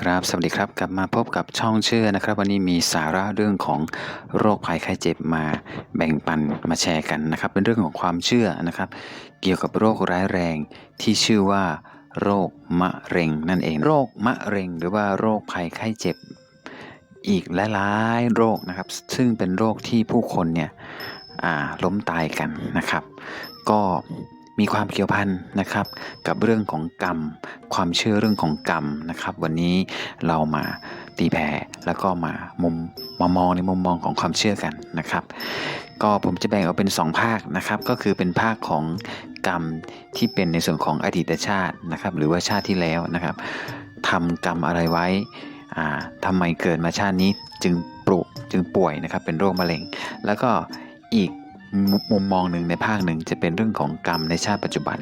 ครับ สวัสดีครับ กลับมาพบกับช่องเชื่อนะครับ วันนี้มีสาระเรื่องของโรคภัยไข้เจ็บมาแบ่งปันมาแชร์กันนะครับ เป็นเรื่องของความเชื่อนะครับ เกี่ยวกับโรคร้ายแรงที่ชื่อว่า โรคมะเร็งนั่นเอง โรคมะเร็ง หรือว่าโรคภัยไข้เจ็บ อีกหลายๆโรคนะครับ ซึ่งเป็นโรคที่ผู้คนเนี่ยล้มตายกันนะครับ ก็ มีความเกี่ยวพันนะครับ กับเรื่องของกรรม ความเชื่อเรื่องของกรรมนะครับ วันนี้เรามาตีแผ่แล้วก็มามุมมามองในมุมมองของความเชื่อกันนะครับ ก็ผมจะแบ่งออกเป็น 2 ภาคนะครับ ก็คือเป็นภาคของกรรมที่เป็นในส่วนของอดีตชาตินะครับ หรือว่าชาติที่แล้วนะครับทำกรรมอะไรไว้อ่าทำไมเกิดมาชาตินี้จึงปลุกจึงป่วยนะครับเป็นโรคมะเร็ง แล้วก็อีก มุมมองหนึ่งในภาคหนึ่งจะเป็นเรื่องของกรรมในชาติปัจจุบัน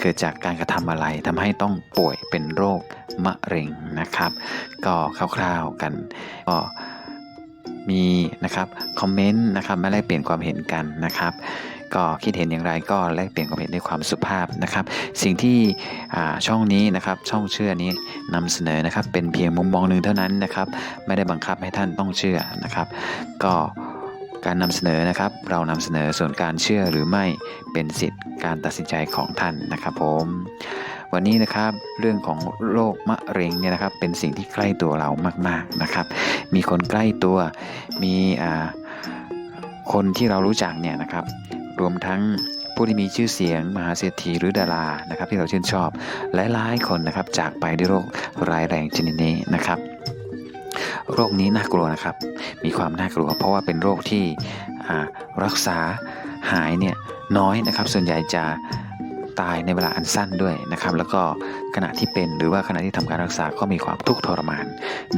เกิดจากการกระทำอะไรทำให้ต้องป่วยเป็นโรคมะเร็งนะครับ ก็คร่าวๆกันก็มีนะครับคอมเมนต์นะครับมาแลกเปลี่ยนความเห็นกันนะครับ ก็คิดเห็นอย่างไรก็แลกเปลี่ยนความเห็นด้วยความสุภาพนะครับ สิ่งที่ช่องนี้นะครับช่องเชื่อนี้นำเสนอนะครับ เป็นเพียงมุมมองหนึ่งเท่านั้นนะครับ ไม่ได้บังคับให้ท่านต้องเชื่อนะครับ ก็ การนำเสนอนะครับ เรานำเสนอส่วนการเชื่อหรือไม่เป็นสิทธิ์การตัดสินใจของท่านนะครับผมวันนี้นะครับเรื่องของโรคมะเร็งเนี่ยนะครับเป็นสิ่งที่ใกล้ตัวเรามากๆนะครับ มีคนใกล้ตัวมีอ่าคนที่เรารู้จักเนี่ยนะครับ รวมทั้งผู้ที่มีชื่อเสียงมหาเศรษฐีหรือดารานะครับ ที่เราชื่นชอบหลายๆคนนะครับจากไปด้วยโรคร้ายแรงชนิดนี้นะครับ โรคนี้น่ากลัวนะครับ มีความน่ากลัว เพราะว่าเป็นโรคที่รักษาหายเนี่ยน้อยนะครับ ส่วนใหญ่จะตายในเวลาอันสั้นด้วยนะครับ แล้วก็ขณะที่เป็นหรือว่าขณะที่ทำการรักษาก็มีความทุกข์ทรมาน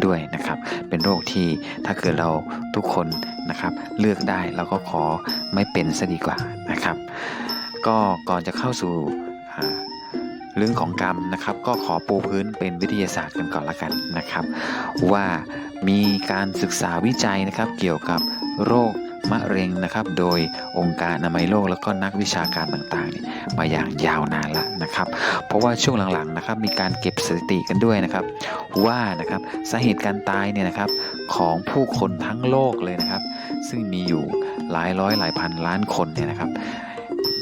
ด้วยนะครับ เป็นโรคที่ถ้าเกิดเราทุกคนนะครับ เลือกได้เราก็ขอไม่เป็นซะดีกว่านะครับ ก็ก่อนจะเข้าสู่ เรื่องของกรรมนะครับก็ขอปูพื้นเป็นวิทยาศาสตร์กันก่อนละกันนะครับ ว่ามีการศึกษาวิจัยนะครับเกี่ยวกับโรคมะเร็งนะครับโดยองค์การอนามัยโลกแล้วก็นักวิชาการต่างๆ มาอย่างยาวนานละนะครับ เพราะว่าช่วงหลังๆนะครับมีการเก็บสถิติกันด้วยนะครับ ว่านะครับสาเหตุการตายเนี่ยนะครับของผู้คนทั้งโลกเลยนะครับ ซึ่งมีอยู่หลายร้อยหลายพันล้านคนเนี่ยนะครับ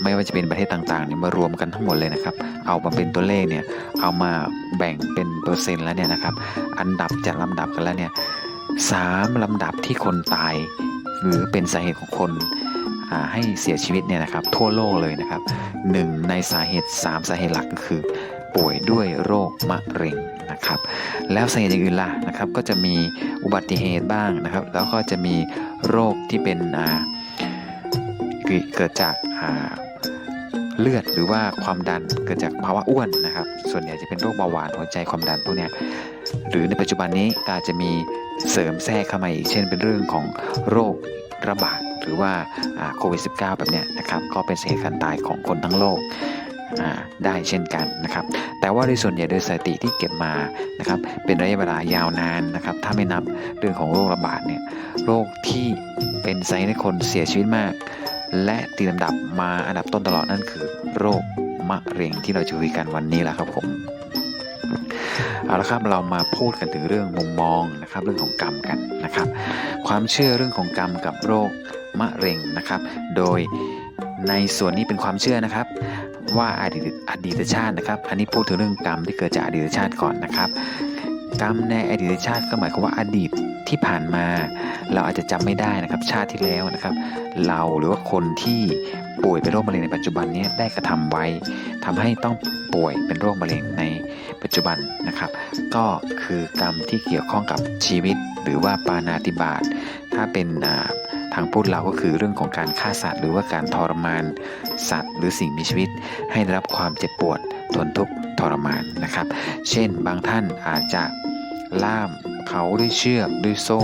ไม่ว่าจะเป็นประเทศต่างๆเนี่ยมารวมกันทั้งหมดเลยนะครับ เอามาเป็นตัวเลขเนี่ยเอามาแบ่งเป็นเปอร์เซ็นต์แล้วเนี่ยนะครับ อันดับจัดลำดับกันแล้วเนี่ยสามลำดับที่คนตาย หรือเป็นสาเหตุของคนให้เสียชีวิตเนี่ยนะครับ ทั่วโลกเลยนะครับหนึ่งในสาเหตุ 3 สาเหตุหลักก็คือ ป่วยด้วยโรคมะเร็งนะครับ แล้วสาเหตุอย่างอื่นล่ะนะครับ ก็จะมีอุบัติเหตุบ้างนะครับ แล้วก็จะมีโรคที่เป็นอ่าเกิดจากอ่า เลือดหรือว่าความดันเกิดจากภาวะอ้วนนะครับ ส่วนใหญ่จะเป็นโรคเบาหวานหัวใจความดันพวกนี้หรือในปัจจุบันนี้ก็อาจจะมีเสริมแทรกเข้ามาอีกเช่น เป็นเรื่องของโรคระบาดหรือว่าโควิด -19 แบบเนี้ยนะครับก็เป็นสาเหตุการตายของคนทั้งโลกได้เช่นกันนะครับ แต่ว่าโดยส่วนใหญ่โดยสถิติที่เก็บมานะครับ เป็นระยะเวลายาวนานนะครับ ถ้าไม่นับเรื่องของโรคระบาดเนี่ย โรคที่เป็นสาเหตุให้คนเสียชีวิตมาก และตีลำดับมาอันดับต้นตลอดนั่นคือ โรคมะเร็งที่เราจะคุยกันวันนี้แหละครับผมเอาละครับเรามาพูดกันถึงเรื่องมุมมองนะครับเรื่องของกรรมกันนะครับ ความเชื่อเรื่องของกรรมกับโรคมะเร็งนะครับ โดยในส่วนนี้เป็นความเชื่อนะครับ ว่าอดีตอดีตชาตินะครับ อันนี้พูดถึงเรื่องกรรมที่เกิดจากอดีตชาติก่อนนะครับ กรรมในอดีตชาติก็หมายความว่าอดีต ที่ผ่านมาเราอาจจะจำไม่ได้นะครับชาติที่แล้วนะครับ เราหรือว่าคนที่ป่วยเป็นโรคมะเร็งในปัจจุบันนี้ได้กระทำไว้ทำให้ต้องป่วยเป็นโรคมะเร็งในปัจจุบันนะครับ ก็คือกรรมที่เกี่ยวข้องกับชีวิต หรือว่าปานาติบาตถ้าเป็นทางพูดเราก็คือเรื่องของการฆ่าสัตว์ หรือว่าการทรมานสัตว์ หรือสิ่งมีชีวิต ให้ได้รับความเจ็บปวดทนทุกข์ทรมานนะครับ เช่นบางท่านอาจจะ ล่ามเขาด้วยเชือกด้วยโซ่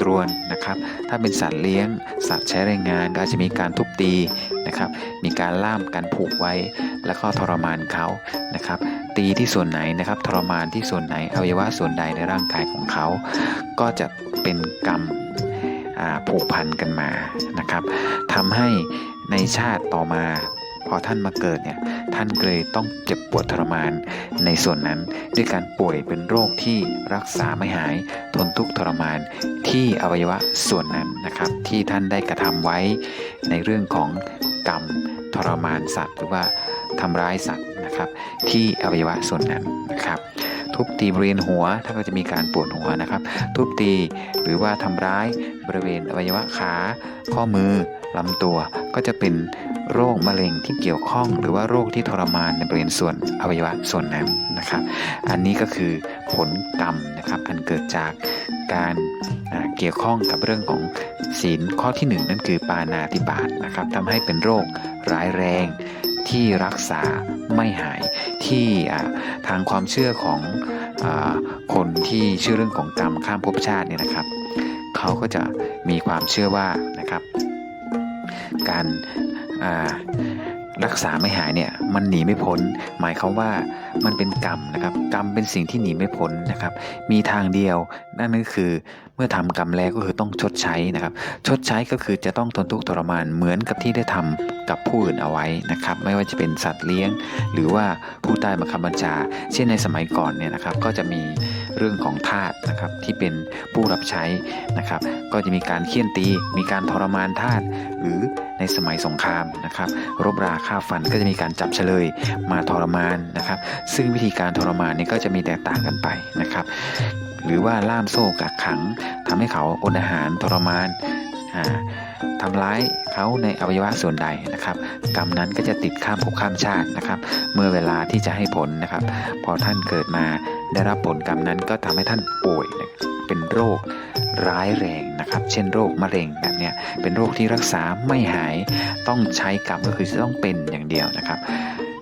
ตรวนนะครับ ถ้าเป็นสัตว์เลี้ยง สัตว์ใช้แรงงานก็อาจจะมีการทุบตีนะครับ มีการล่ามการผูกไว้ แล้วก็ทรมานเขานะครับ ตีที่ส่วนไหนนะครับ ทรมานที่ส่วนไหนอวัยวะส่วนใดในร่างกายของเขา ก็จะเป็นกรรมผูกพันกันมานะครับทำให้ในชาติต่อมา พอท่านมาเกิดเนี่ยท่านก็เลยต้องเจ็บปวดทรมาน ในส่วนนั้นด้วยการป่วยเป็นโรคที่รักษาไม่หาย ทนทุกข์ทรมานที่อวัยวะส่วนนั้นนะครับ ที่ท่านได้กระทำไว้ ในเรื่องของกรรมทรมานสัตว์ หรือว่าทำร้ายสัตว์นะครับ ที่อวัยวะส่วนนั้นนะครับทุบตีบริเวณหัวท่านก็จะมีการปวดหัวนะครับ ทุบตีหรือว่าทำร้ายบริเวณอวัยวะขา ข้อมือ ลำตัวก็จะเป็นโรคมะเร็งที่เกี่ยวข้องหรือว่าโรคที่ทรมานในบริเวณส่วนอวัยวะส่วนนั้นนะครับ อันนี้ก็คือผลกรรมนะครับ อันเกิดจากการเกี่ยวข้องกับเรื่องของศีลข้อที่หนึ่งนั่นคือปานาติบาตนะครับทำให้เป็นโรคร้ายแรงที่รักษาไม่หายที่ทางความเชื่อของอคนที่เชื่อเรื่องของกรรมข้ามภพชาติเนี่ยนะครับ เขาก็จะมีความเชื่อว่านะครับ การรักษาไม่หายเนี่ยมันหนีไม่พ้น หมายความว่ามันเป็นกรรมนะครับ กรรมเป็นสิ่งที่หนีไม่พ้นนะครับ มีทางเดียวนั่นก็คือเมื่อทำกรรมแล้วก็คือต้องชดใช้นะครับ ชดใช้ก็คือจะต้องทนทุกข์ทรมานเหมือนกับที่ได้ทำกับผู้อื่นเอาไว้นะครับ ไม่ว่าจะเป็นสัตว์เลี้ยง หรือว่าผู้ใต้บังคับบัญชา เช่นในสมัยก่อนเนี่ยนะครับ ก็จะมี เรื่องของทาสนะครับที่เป็นผู้รับใช้นะครับ ก็จะมีการเคี่ยนตี มีการทรมานทาสหรือในสมัยสงครามนะครับ รบราฆ่าฟันก็จะมีการจับเฉลยมาทรมานนะครับ ซึ่งวิธีการทรมานนี้ก็จะมีแตกต่างกันไปนะครับ หรือว่าล่ามโซ่กักขังทำให้เขาอดอาหารทรมานอ่าทำร้ายเขาในอวัยวะส่วนใดนะครับกรรมนั้นก็จะติดข้ามภพข้ามชาตินะครับ เมื่อเวลาที่จะให้ผลนะครับ พอท่านเกิดมา ได้รับผลกรรมนั้นก็ทำให้ท่านป่วยเป็นโรคร้ายแรงนะครับ เช่นโรคมะเร็งแบบเนี้ยเป็นโรคที่รักษาไม่หายต้องใช้กรรมก็คือจะต้องเป็นอย่างเดียวนะครับ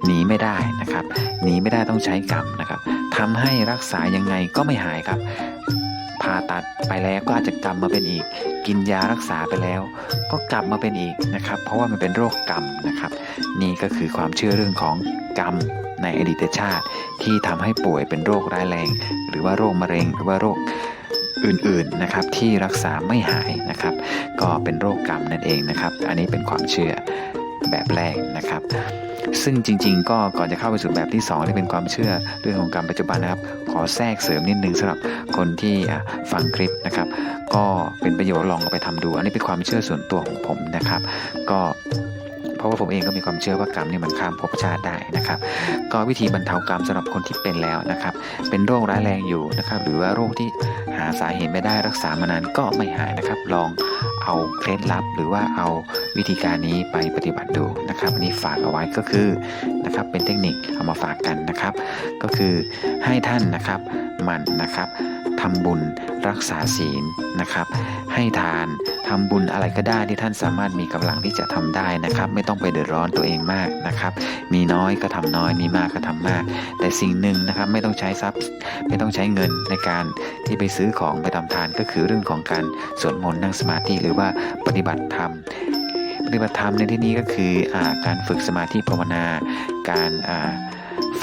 หนีไม่ได้นะครับหนีไม่ได้ต้องใช้กรรมนะครับทำให้รักษายังไงก็ไม่หายครับผ่าตัดไปแล้วก็อาจจะกลับมาเป็นอีก กินยารักษาไปแล้ว ก็กลับมาเป็นอีกนะครับ เพราะว่ามันเป็นโรคกรรมนะครับ นี่ก็คือความเชื่อเรื่องของกรรม ในอดีตชาติที่ทำให้ป่วยเป็นโรคร้ายแรง หรือว่าโรคมะเร็ง หรือว่าโรคอื่นๆนะครับที่รักษาไม่หายนะครับ ก็เป็นโรคกรรมนั่นเองนะครับ อันนี้เป็นความเชื่อแบบแรกนะครับ ซึ่งจริง ๆ ก็ก่อนจะเข้าไปสู่แบบที่2ที่เป็นความเชื่อเรื่องของกรรมปัจจุบันนะครับ ขอแทรกเสริมนิดนึงสำหรับคนที่ฟังคลิปนะครับ ก็เป็นประโยชน์ลองไปทำดู อันนี้เป็นความเชื่อส่วนตัวของผมนะครับ ก็ ราะว่าผมเองก็มีความเชื่อว่ากรรมนี่มันข้ามภพชาติได้นะครับ ก็วิธีบรรเทากรรมสำหรับคนที่เป็นแล้วนะครับ เป็นโรคร้ายแรงอยู่นะครับ หรือว่าโรคที่หาสาเหตุไม่ได้รักษามานานก็ไม่หายนะครับ ลองเอาเคล็ดลับ หรือว่าเอาวิธีการนี้ไปปฏิบัติดูนะครับ อันนี้ฝากเอาไว้ก็คือนะครับเป็นเทคนิคเอามาฝากกันนะครับ ก็คือให้ท่านนะครับมันนะครับ ทำบุญรักษาศีลนะครับ ให้ทานทำบุญอะไรก็ได้ที่ท่านสามารถมีกำลังที่จะทำได้นะครับ ไม่ต้องไปเดือดร้อนตัวเองมากนะครับ มีน้อยก็ทำน้อยมีมากก็ทำมาก แต่สิ่งหนึ่งนะครับไม่ต้องใช้ทรัพย์ไม่ต้องใช้เงินในการที่ไปซื้อของไปทำทานก็คือเรื่องของการสวดมนต์นั่งสมาธิหรือว่าปฏิบัติธรรมปฏิบัติธรรมในที่นี้ก็คืออการฝึกสมาธิภาวนา การอ่า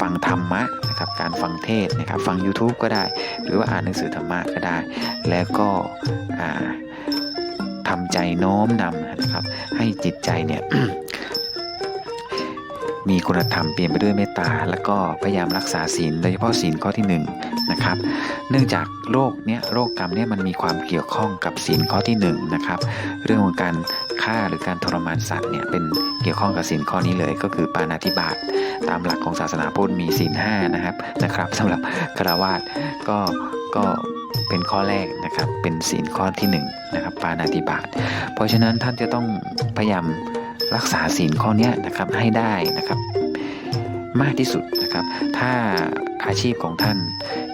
ฟังธรรมะนะครับการฟังเทศนะครับฟัง YouTube ก็ได้ หรือว่าอ่านหนังสือธรรมะก็ได้ แล้วก็ทำใจโน้มนำนะครับให้จิตใจเนี่ยมีคุณธรรมเปลี่ยนไปด้วยเมตตา แล้วก็พยายามรักษาศีลโดยเฉพาะศีลข้อที่หนึ่งนะครับ เนื่องจากโรคเนี้ยโรคกรรมเนี่ยมันมีความเกี่ยวข้องกับศีลข้อที่หนึ่งนะครับ เรื่องของการ ฆ่าหรือการทรมานสัตว์เนี่ยเป็นเกี่ยวข้องกับศีลข้อนี้เลยก็คือปานาธิบาตตามหลักของศาสนาพุทธมีศีลห้านะครับนะครับสำหรับคารวาสก็ก็เป็นข้อแรกนะครับเป็นศีลข้อที่หนึ่งนะครับปานาติบาตเพราะฉะนั้นท่านจะต้องพยายามรักษาศีลข้อนี้นะครับให้ได้นะครับมากที่สุดนะครับ ถ้าอาชีพของท่าน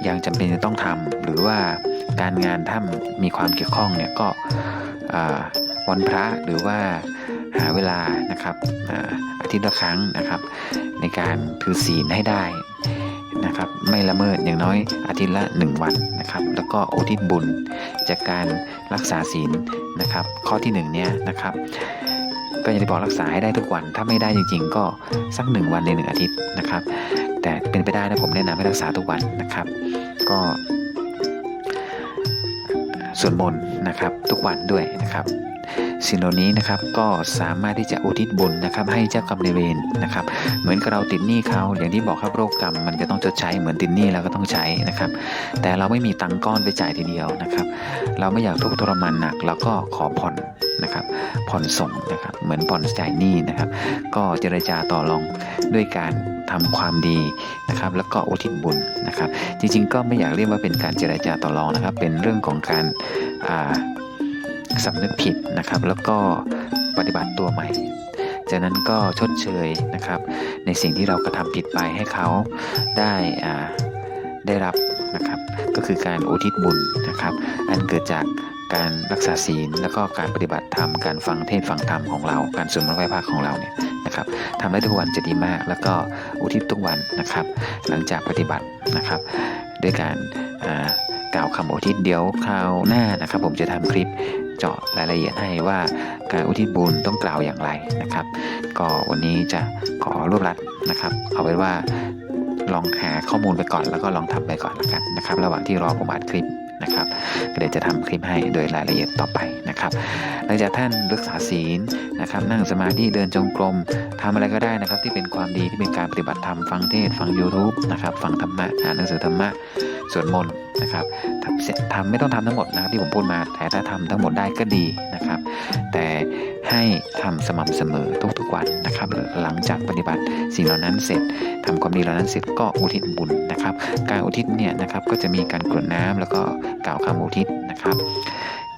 ยังจำเป็นจะต้องทำหรือว่าการงานท่านมีความเกี่ยวข้องเนี่ยก็อ่า วันพระหรือว่าหาเวลานะครับอาทิตย์ละครั้งนะครับ ในการถือศีลให้ได้นะครับไม่ละเมิดอย่างน้อยอาทิตย์ละ 1 วันนะครับ แล้วก็โอทิศบุญจากการรักษาศีลนะครับ ข้อที่1เนี่ยนะครับ ก็อย่างที่บอกรักษาให้ได้ทุกวัน ถ้าไม่ได้จริง ๆ ก็สักหนึ่งวันในหนึ่งอาทิตย์นะครับ แต่เป็นไปได้นะผมแนะนำให้รักษาทุกวันนะครับ ก็สวดมนต์นะครับทุกวันด้วยนะครับ สิ่งเหล่านี้นะครับก็สามารถที่จะอุทิศบุญนะครับ ให้เจ้ากรรมนายเวรนะครับ เหมือนกับเราติดหนี้เขาอย่างที่บอกครับโรคกรรม มันจะต้องชดใช้เหมือนติดหนี้เราก็ต้องใช้นะครับ แต่เราไม่มีตังก้อนไปจ่ายทีเดียวนะครับ เราไม่อยากทุกข์ทรมานหนักเราก็ขอผ่อนนะครับ ผ่อนส่งนะครับ เหมือนผ่อนจ่ายหนี้นะครับ ก็เจรจาต่อรองด้วยการทำความดีนะครับ แล้วก็อุทิศบุญนะครับ จริงๆ ก็ไม่อยากเรียกว่าเป็นการเจรจาต่อรองนะครับ เป็นเรื่องของการอ่า สำนึกผิดนะครับ แล้วก็ปฏิบัติตัวใหม่ จากนั้นก็ชดเชยนะครับ ในสิ่งที่เรากระทำผิดไปให้เขาได้ได้รับนะครับก็คือการอุทิศบุญนะครับ อันเกิดจากการรักษาศีลแล้วก็การปฏิบัติธรรมการฟังเทศน์ฟังธรรมของเรา การสวดมนต์ไหว้พระของเราเนี่ยนะครับทำได้ทุกวันจะดีมาก แล้วก็อุทิศทุกวันนะครับ หลังจากปฏิบัตินะครับ ด้วยการกล่าวคำอุทิศเดี๋ยวคราวหน้านะครับ ผมจะทำคลิป เจาะรายละเอียดให้ว่าการอุทิศบุญต้องกล่าวอย่างไรนะครับ ก็วันนี้จะขอรวบรัดนะครับ เอาไว้ว่าลองหาข้อมูลไปก่อนแล้วก็ลองทำไปก่อนละกันนะครับ ระหว่างที่รอผมอัดคลิปนะครับก็เดี๋ยวจะทำคลิปให้โดยรายละเอียดต่อไปนะครับ หลังจากท่านรักษาศีลนะครับ นั่งสมาธิเดินจงกรมทำอะไรก็ได้นะครับ ที่เป็นความดีที่เป็นการปฏิบัติธรรมฟังเทศฟัง YouTube นะครับ ฟังธรรมะอ่านหนังสือธรรมะสวดมนต์ นะครับทำไม่ต้องทำทั้งหมดนะครับที่ผมพูดมาแต่ถ้าทำทั้งหมดได้ก็ดีนะครับ แต่ให้ทำสม่ำเสมอทุกๆวันนะครับ หลังจากปฏิบัติสิ่งเหล่านั้นเสร็จทำความดีเหล่านั้นเสร็จก็อุทิศบุญนะครับ การอุทิศเนี่ยนะครับก็จะมีการกรวดน้ำแล้วก็กล่าวคำอุทิศนะครับ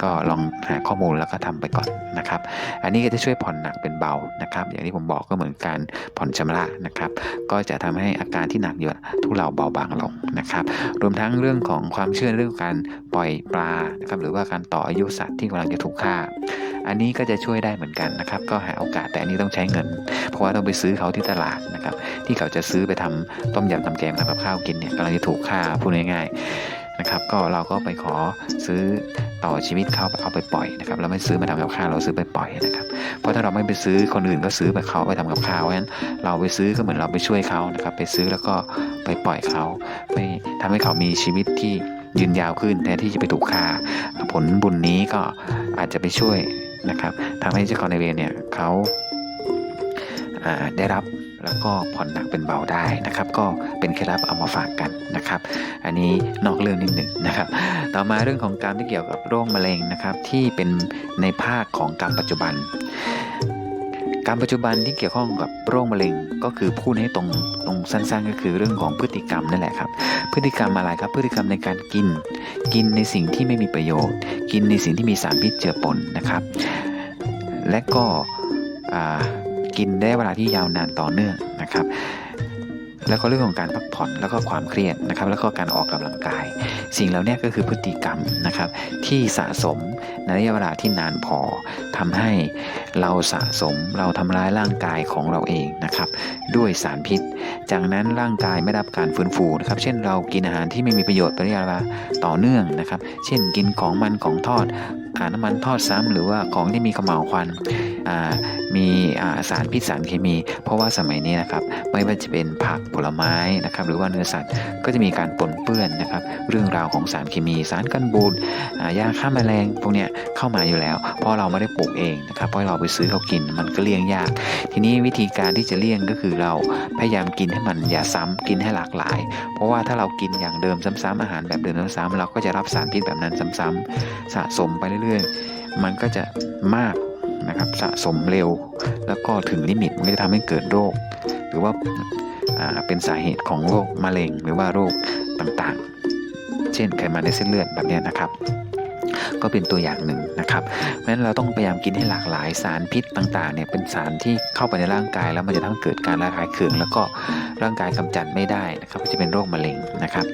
ก็ลองหาข้อมูลแล้วก็ทำไปก่อนนะครับ อันนี้ก็จะช่วยผ่อนหนักเป็นเบานะครับ อย่างที่ผมบอกก็เหมือนการผ่อนชำระนะครับ ก็จะทำให้อาการที่หนักอยู่ทุเลาเบาบางลงนะครับ รวมทั้งเรื่องของความเชื่อเรื่องการปล่อยปลานะครับหรือว่าการต่ออายุสัตว์ที่กำลังจะถูกฆ่า อันนี้ก็จะช่วยได้เหมือนกันนะครับ ก็หาโอกาสแต่อันนี้ต้องใช้เงิน เพราะว่าต้องไปซื้อเขาที่ตลาดนะครับ ที่เขาจะซื้อไปทำต้มยำทำแกงทำกับข้าวกินเนี่ยกำลังจะถูกฆ่าพูดง่ายๆ นะครับ ก็เราก็ไปขอซื้อต่อชีวิตเขาเอาไปปล่อยนะครับเราไม่ซื้อมาทำกับข้าวเราซื้อไปปล่อยนะครับเพราะถ้าเราไม่ไปซื้อคนอื่นก็ซื้อไปเขาไปทำกับข้าวเพราะฉะนั้นเราไปซื้อก็เหมือนเราไปช่วยเขานะครับ ไปซื้อแล้วก็ไปปล่อยเขาไปทำให้เขามีชีวิตที่ยืนยาวขึ้นแทนที่จะไปถูกฆ่าผลบุญนี้ก็อาจจะไปช่วยนะครับทำให้เจ้ากรรมนายเวรเนี่ยเขาได้รับ แล้วก็ผ่อนหนักเป็นเบาได้นะครับ ก็เป็นเคล็ดลับเอามาฝากกันนะครับ อันนี้นอกเรื่องนิดหนึ่งนะครับ ต่อมาเรื่องของกรรมที่เกี่ยวกับโรคมะเร็งนะครับ ที่เป็นในภาคของกรรมปัจจุบันกรรมปัจจุบันที่เกี่ยวข้องกับโรคมะเร็งก็คือพูดให้ตรงตรงสั้นๆ ก็คือเรื่องของพฤติกรรมนั่นแหละครับ พฤติกรรมอะไรครับ พฤติกรรมในการกิน กินในสิ่งที่ไม่มีประโยชน์ กินในสิ่งที่มีสารพิษเจือปนนะครับ และก็อ่า กินได้เวลาที่ยาวนานต่อเนื่องนะครับ แล้วก็เรื่องของการพักผ่อนแล้วก็ความเครียดนะครับ แล้วก็การออกกำลังกาย สิ่งเหล่านี้ก็คือพฤติกรรมนะครับ ที่สะสมในระยะเวลาที่นานพอทำให้เราสะสมเราทำร้ายร่างกายของเราเองนะครับ ด้วยสารพิษ จากนั้นร่างกายไม่รับการฟื้นฟูนะครับ เช่นเรากินอาหารที่ไม่มีประโยชน์ไประยะเวลาต่อเนื่องนะครับ เช่นกินของมันของทอดน้ำมันทอดซ้ำหรือว่าของที่มีขมเหลาวควันมีสารพิษสารเคมี เพราะว่าสมัยนี้นะครับไม่ว่าจะเป็นผักผลไม้นะครับหรือว่าเนื้อสัตว์ก็จะมีการปนเปื้อนนะครับเรื่องราวของสารเคมี สารกันบูดยาฆ่าแมลงพวกเนี้ยเข้ามาอยู่แล้ว เพราะเราไม่ได้ปลูกเองนะครับเพราะเราไปซื้อเขากินมันก็เลี่ยงยาก ทีนี้วิธีการที่จะเลี่ยงก็คือเราพยายามกินให้มันอย่าซ้ำกินให้หลากหลาย เพราะว่าถ้าเรากินอย่างเดิมซ้ำๆอาหารแบบเดิมซ้ำๆเราก็จะรับสารพิษแบบนั้นซ้ำๆสะสมไปเรื่อยๆ มันก็จะมากนะครับสะสมเร็ว แล้วก็ถึงลิมิตมันก็จะทำให้เกิดโรค หรือว่าาเป็นสาเหตุของโรคมะเร็งหรือว่าโรคต่างๆ เช่นไขมันในเส้นเลือดแบบนี้นะครับ ก็เป็นตัวอย่างหนึ่งนะครับ เพราะฉะนั้นเราต้องพยายามกินให้หลากหลายสารพิษต่างๆเนี่ยเป็นสารที่เข้าไปในร่างกาย แล้วมันจะทำให้เกิดการระคายเคือง แล้วก็ร่างกายกำจัดไม่ได้นะครับก็จะเป็นโรคมะเร็งนะครับ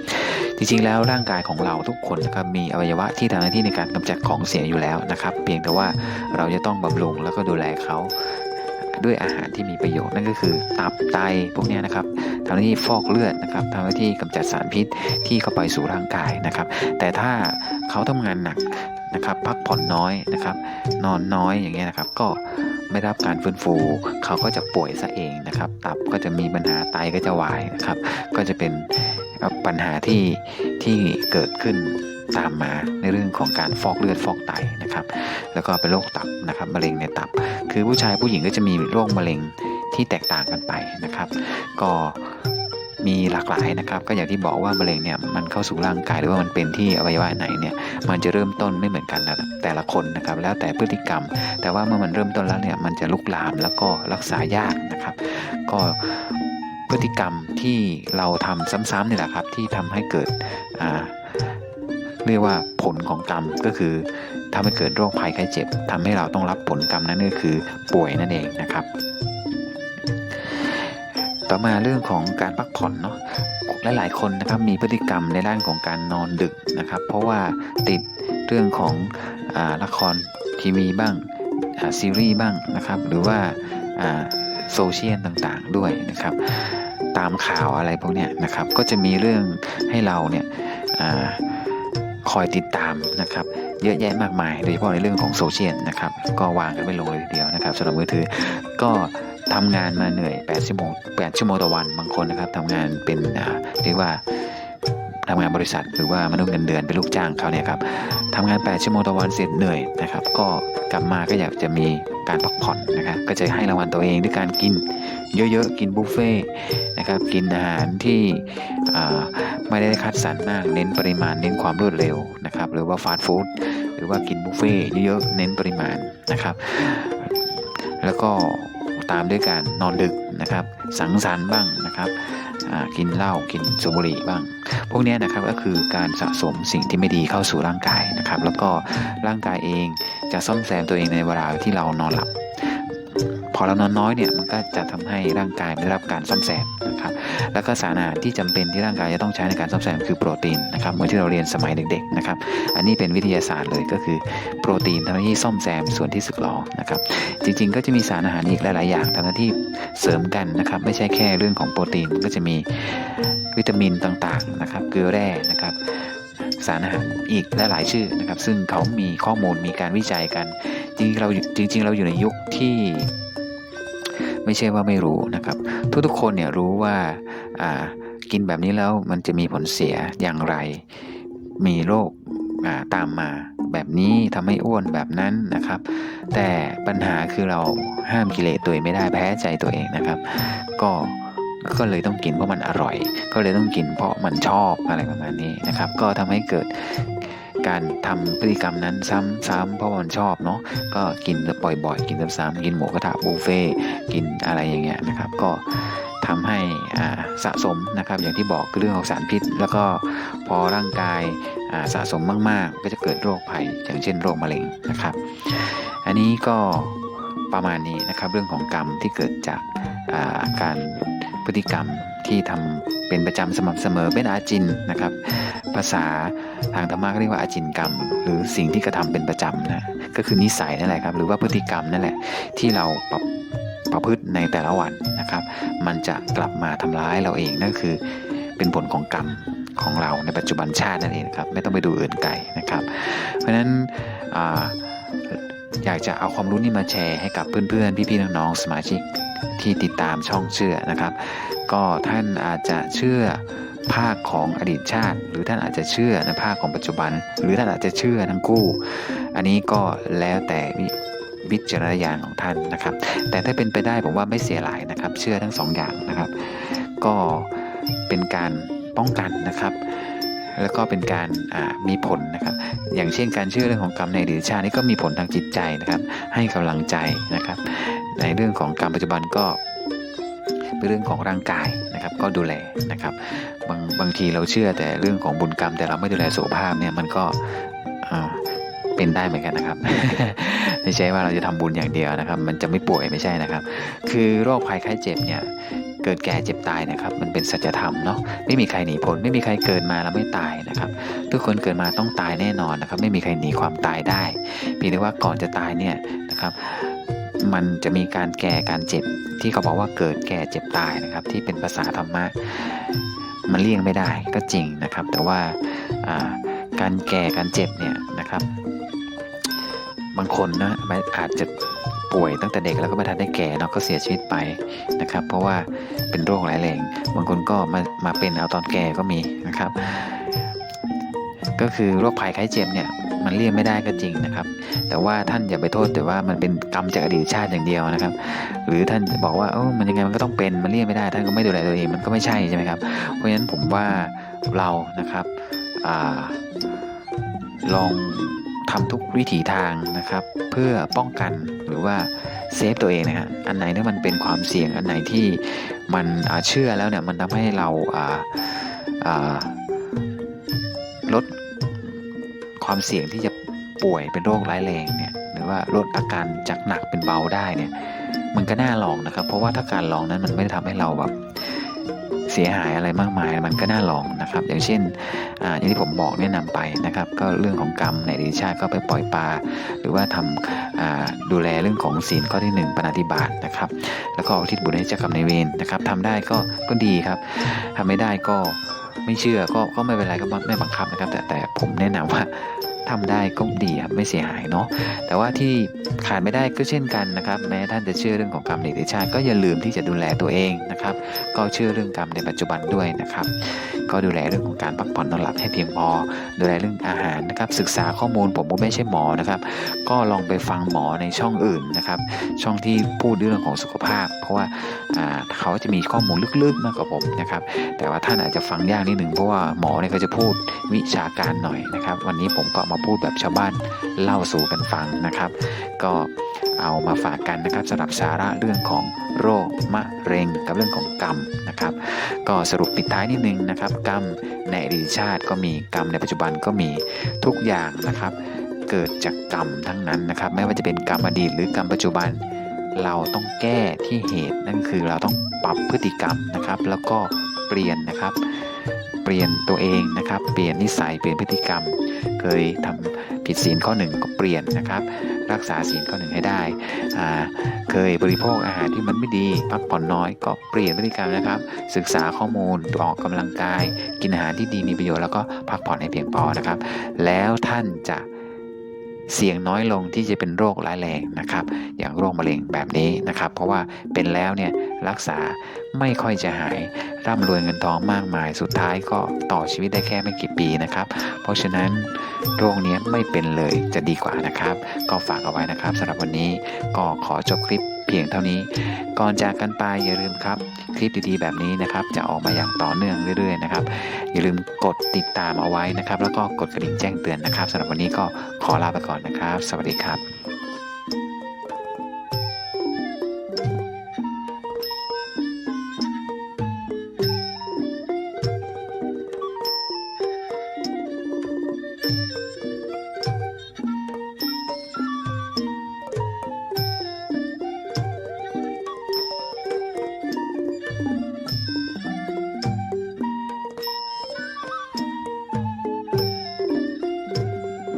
จริงๆแล้วร่างกายของเราทุกคนนะครับมีอวัยวะที่ทำหน้าที่ในการกำจัดของเสียอยู่แล้วนะครับ เพียงแต่ว่าเราจะต้องบำรุงแล้วก็ดูแลเขา ด้วยอาหารที่มีประโยชน์นั่นก็คือตับไตพวกนี้นะครับทำหน้าที่ฟอกเลือดนะครับทำหน้าที่กำจัดสารพิษที่เข้าไปสู่ร่างกายนะครับ แต่ถ้าเขาทำงานหนักนะครับพักผ่อนน้อยนะครับนอนน้อยอย่างเงี้ยนะครับ ก็ไม่รับการฟื้นฟูเขาก็จะป่วยซะเองนะครับ ตับก็จะมีปัญหาไตก็จะวายนะครับ ก็จะเป็นปัญหาที่ที่เกิดขึ้น ตามมาในเรื่องของการฟอกเลือดฟอกไตนะครับ แล้วก็เป็นโรคตับนะครับมะเร็งในตับ คือผู้ชายผู้หญิงก็จะมีโรคมะเร็งที่แตกต่างกันไปนะครับ ก็มีหลากหลายนะครับ ก็อย่างที่บอกว่ามะเร็งเนี่ยมันเข้าสู่ร่างกายหรือว่ามันเป็นที่อวัยวะไหนเนี่ยมันจะเริ่มต้นไม่เหมือนกันนะแต่ละคนนะครับ แล้วแต่พฤติกรรม แต่ว่าเมื่อมันเริ่มต้นแล้วเนี่ยมันจะลุกลามแล้วก็รักษายากนะครับ ก็พฤติกรรมที่เราทำซ้ำๆนี่แหละครับ ที่ทำให้เกิดอ่า เรียกว่าผลของกรรมก็คือทำให้เกิดโรคภัยไข้เจ็บทำให้เราต้องรับผลกรรมนั้นก็คือป่วยนั่นเองนะครับ ต่อมาเรื่องของการพักผ่อนเนาะหลายๆคนนะครับมีพฤติกรรมในด้านของการนอนดึกนะครับ เพราะว่าติดเรื่องของอละครทีวีบ้างซีรีส์บ้างนะครับ หรือว่าโซเชียลต่างๆด้วยนะครับ ตามข่าวอะไรพวกนี้นะครับ ก็จะมีเรื่องให้เราเนี่ย คอยติดตามนะครับ เยอะแยะมากมาย โดยเฉพาะในเรื่องของโซเชียลนะครับ ก็วางกันไม่ลงเลยทีเดียวนะครับสำหรับมือถือก็ทำงานมาเหนื่อย8ชั่วโมง8ชั่วโมงต่อวันบางคนนะครับทำงานเป็นเรียกว่า ทำงานบริษัทหรือว่ามนุษย์เงินเดือนเป็นลูกจ้างเขาเนี่ยครับทำงาน 8 ชั่วโมงต่อวันเสร็จเหนื่อยนะครับ ก็กลับมาก็อยากจะมีการพักผ่อนนะครับก็จะให้รางวัลตัวเองด้วยการกินเยอะๆ กินบุฟเฟ่ต์นะครับ กินอาหารที่ไม่ได้คัดสรรมาก เน้นปริมาณ เน้นความรวดเร็วนะครับ หรือว่าฟาสต์ฟู้ด หรือว่ากินบุฟเฟ่ต์เยอะๆ เน้นปริมาณนะครับ แล้วก็ตามด้วยการนอนดึกนะครับ สังสรรค์บ้างนะครับ กินเหล้ากินสูบบุหรี่บ้าง พวกนี้นะครับก็คือการสะสมสิ่งที่ไม่ดีเข้าสู่ร่างกายนะครับ แล้วก็ร่างกายเองจะซ่อมแซมตัวเองในเวลาที่เรานอนหลับ พอเรานอนน้อยเนี่ยมันก็จะทำให้ร่างกายไม่ได้รับการซ่อมแซมนะครับแล้วก็สารอาหารที่จำเป็นที่ร่างกายจะต้องใช้ในการซ่อมแซมคือโปรตีนนะครับเหมือนที่เราเรียนสมัยเด็กๆนะครับอันนี้เป็นวิทยาศาสตร์เลยก็คือโปรตีนทำหน้าที่ซ่อมแซมส่วนที่สึกหรอนะครับจริง ๆ ก็จะมีสารอาหารอีกหลายๆอย่างทำหน้าที่เสริมกันนะครับไม่ใช่แค่เรื่องของโปรตีนมันก็จะมีวิตามินต่างๆนะครับเกลือแร่นะครับสารอาหารอีกและหลายชื่อนะครับ ซึ่งเขามีข้อมูลมีการวิจัยกัน จริงๆเราจริง ๆ เราอยู่ในยุคที่ ไม่ใช่ว่าไม่รู้นะครับ ทุกๆคนเนี่ยรู้ว่าากินแบบนี้แล้วมันจะมีผลเสียอย่างไร มีโรคาตามมาแบบนี้ทำให้อ้วนแบบนั้นนะครับ แต่ปัญหาคือเราห้ามกิเลสตัวเองไม่ได้แพ้ใจตัวเองนะครับ ก็ก็เลยต้องกินเพราะมันอร่อย ก็เลยต้องกินเพราะมันชอบอะไรประมาณนี้นะครับ ก็ทำให้เกิด การทำพฤติกรรมนั้นซ้ำๆเพราะมันชอบเนาะก็กินบ่อยๆ กินซ้ำๆกินหมูกระทะบุฟเฟ่กินอะไรอย่างเงี้ยนะครับ ก็ทำให้สะสมนะครับอย่างที่บอกคือเรื่องของสารพิษ แล้วก็พอร่างกายาสะสมมากๆ ก็จะเกิดโรคภัยอย่างเช่นโรคมะเร็งนะครับ อันนี้ก็ประมาณนี้นะครับ เรื่องของกรรมที่เกิดจากอาการพฤติกรรมที่ทำเป็นประจำสม่ำเสมอเป็นอาจินนะครับ ภาษา ทางธรรมะก็เรียกว่าอาจินกรรม หรือสิ่งที่กระทำเป็นประจำนะก็คือนิสัยนั่นแหละครับ หรือว่าพฤติกรรมนั่นแหละที่เราปรับประพฤติในแต่ละวันนะครับ มันจะกลับมาทำร้ายเราเองนั่นคือเป็นผลของกรรมของเราในปัจจุบันชาตินั่นเองนะครับ ไม่ต้องไปดูอื่นไกลนะครับ เพราะฉะนั้นออยากจะเอาความรู้นี้มาแชร์ให้กับเพื่อนๆ พี่ๆ น้องๆ สมาชิกที่ติดตามช่องเชื่อนะครับ ก็ท่านอาจจะเชื่อ ภาคของอดีตชาติ หรือท่านอาจจะเชื่อในภาคของปัจจุบัน หรือท่านอาจจะเชื่อทั้งคู่ อันนี้ก็แล้วแต่วิจารณญาณของท่านนะครับ แต่ถ้าเป็นไปได้ผมว่าไม่เสียหลายนะครับ เชื่อทั้งสองอย่างนะครับ ก็เป็นการป้องกันนะครับ แล้วก็เป็นการมีผลนะครับ อย่างเช่นการเชื่อเรื่องของกรรมในอดีตชาตินี่ก็มีผลทางจิตใจนะครับ ให้กำลังใจนะครับ ในเรื่องของกรรมปัจจุบันก็เป็นเรื่องของร่างกายนะครับ ก็ดูแลนะครับ บางบางทีเราเชื่อแต่เรื่องของบุญกรรม แต่เราไม่ดูแลสุขภาพเนี่ยมันก็เป็นได้เหมือนกันนะครับไม่ใช่ว่าเราจะทำบุญอย่างเดียวนะครับ มันจะไม่ป่วยไม่ใช่นะครับ คือโรคภัยไข้เจ็บเนี่ยเกิดแก่เจ็บตายนะครับ มันเป็นสัจธรรมเนาะไม่มีใครหนีพ้นไม่มีใครเกิดมาแล้วไม่ตายนะครับ ทุกคนเกิดมาต้องตายแน่นอนนะครับ ไม่มีใครหนีความตายได้เพียงแต่ว่าก่อนจะตายเนี่ยนะครับมันจะมีการแก่การเจ็บที่เขาบอกว่าเกิดแก่เจ็บตายนะครับ ที่เป็นภาษาธรรมะ มันเลี่ยงไม่ได้ก็จริงนะครับ แต่ว่าการแก่การเจ็บเนี่ยนะครับ บางคนนะอาจจะป่วยตั้งแต่เด็กแล้วก็ไม่ทันได้แก่เนาะก็เสียชีวิตไปนะครับ เพราะว่าเป็นโรคหลายแรงบางคนก็มามาเป็นเอาตอนแก่ก็มีนะครับ ก็คือโรคภัยไข้เจ็บเนี่ย มันเลี่ยงไม่ได้ก็จริงนะครับ แต่ว่าท่านอย่าไปโทษแต่ว่ามันเป็นกรรมจากอดีตชาติอย่างเดียวนะครับ หรือท่านบอกว่าเออมันยังไงมันก็ต้องเป็นมันเลี่ยงไม่ได้ ท่านก็ไม่ดูแลตัวเองมันก็ไม่ใช่ใช่ไหมครับ เพราะฉะนั้นผมว่าเรานะครับอลองทำทุกวิถีทางนะครับ เพื่อป้องกันหรือว่าเซฟตัวเองนะฮะอันไหนที่มันเป็นความเสี่ยงอันไหนที่มันเชื่อแล้วเนี่ยมันทำให้เรา ความเสี่ยงที่จะป่วยเป็นโรคร้ายแรงเนี่ยหรือว่าลดอาการจากหนักเป็นเบาได้เนี่ยมันก็น่าลองนะครับ เพราะว่าถ้าการลองนั้นมันไม่ได้ทำให้เราแบบเสียหายอะไรมากมาย มันก็น่าลองนะครับ อย่างเช่นออย่างที่ผมบอกแนะนำไปนะครับ ก็เรื่องของกรรมในอดีตชาติก็ไปปล่อยปลาหรือว่าทำอ่าดูแลเรื่องของศีลข้อที่หนึ่งปฏิบัตินะครับ แล้วก็อุทิศบุญให้เจ้ากรรมนายเวรนะครับทำได้ก็ก็ดีครับทำไม่ได้ก็ไม่เชื่อก็ก็ไม่เป็นไรก็ไม่บังคับนะครับ แต่แต่ผมแนะนำว่า ทำได้ก็ดีครับไม่เสียหายเนาะแต่ว่าที่ขาดไม่ได้ก็เช่นกันนะครับ แม้ท่านจะเชื่อเรื่องของกรรมในอดีตชาติก็อย่าลืมที่จะดูแลตัวเองนะครับ ก็เชื่อเรื่องกรรมในปัจจุบันด้วยนะครับ ก็ดูแลเรื่องของการพักผ่อนนอนหลับให้เพียงพอ ดูแลเรื่องอาหารนะครับ ศึกษาข้อมูลผมก็ไม่ใช่หมอนะครับ ก็ลองไปฟังหมอในช่องอื่นนะครับ ช่องที่พูดเรื่องของสุขภาพ เพราะว่าอ่าเขาจะมีข้อมูลลึกๆมากกว่าผมนะครับ แต่ว่าท่านอาจจะฟังยากนิดหนึ่งเพราะว่าหมอเนี่ยก็จะพูดวิชาการหน่อยนะครับ วันนี้ผมก็มาพูดแบบชาวบ้านเล่าสู่กันฟังนะครับ ก็เอามาฝากกันนะครับสำหรับสาระเรื่องของโรคมะเร็งกับเรื่องของกรรมนะครับ ก็สรุปปิดท้ายนิดนึงนะครับ กรรมในอดีตชาติก็มีกรรมในปัจจุบันก็มีทุกอย่างนะครับ เกิดจากกรรมทั้งนั้นนะครับ ไม่ว่าจะเป็นกรรมอดีตหรือกรรมปัจจุบันเราต้องแก้ที่เหตุนั่นคือเราต้องปรับพฤติกรรมนะครับ แล้วก็เปลี่ยนนะครับ เปลี่ยนตัวเองนะครับ เปลี่ยนนิสัยเปลี่ยนพฤติกรรม เคยทำผิดศีลข้อหนึ่งก็เปลี่ยนนะครับ รักษาศีลข้อหนึ่งให้ได้ เคยบริโภคอาหารที่มันไม่ดีพักผ่อนน้อยก็เปลี่ยนพฤติกรรมนะครับ ศึกษาข้อมูลออกกำลังกาย กินอาหารที่ดีมีประโยชน์แล้วก็พักผ่อนให้เพียงพอนะครับ แล้วท่านจะ เสี่ยงน้อยลงที่จะเป็นโรคร้ายแรงนะครับ อย่างโรคมะเร็งแบบนี้นะครับ เพราะว่าเป็นแล้วเนี่ยรักษาไม่ค่อยจะหายร่ำรวยเงินทองมากมาย สุดท้ายก็ต่อชีวิตได้แค่ไม่กี่ปีนะครับ เพราะฉะนั้นโรคนี้ไม่เป็นเลยจะดีกว่านะครับ ก็ฝากเอาไว้นะครับสำหรับวันนี้ก็ขอจบคลิป เพียงเท่านี้ ก่อนจากกันไปอย่าลืมครับ คลิปดีๆแบบนี้นะครับ จะออกมาอย่างต่อเนื่องเรื่อยๆนะครับ อย่าลืมกดติดตามเอาไว้นะครับ แล้วก็กดกระดิ่งแจ้งเตือนนะครับสำหรับวันนี้ก็ขอลาไปก่อนนะครับ สวัสดีครับ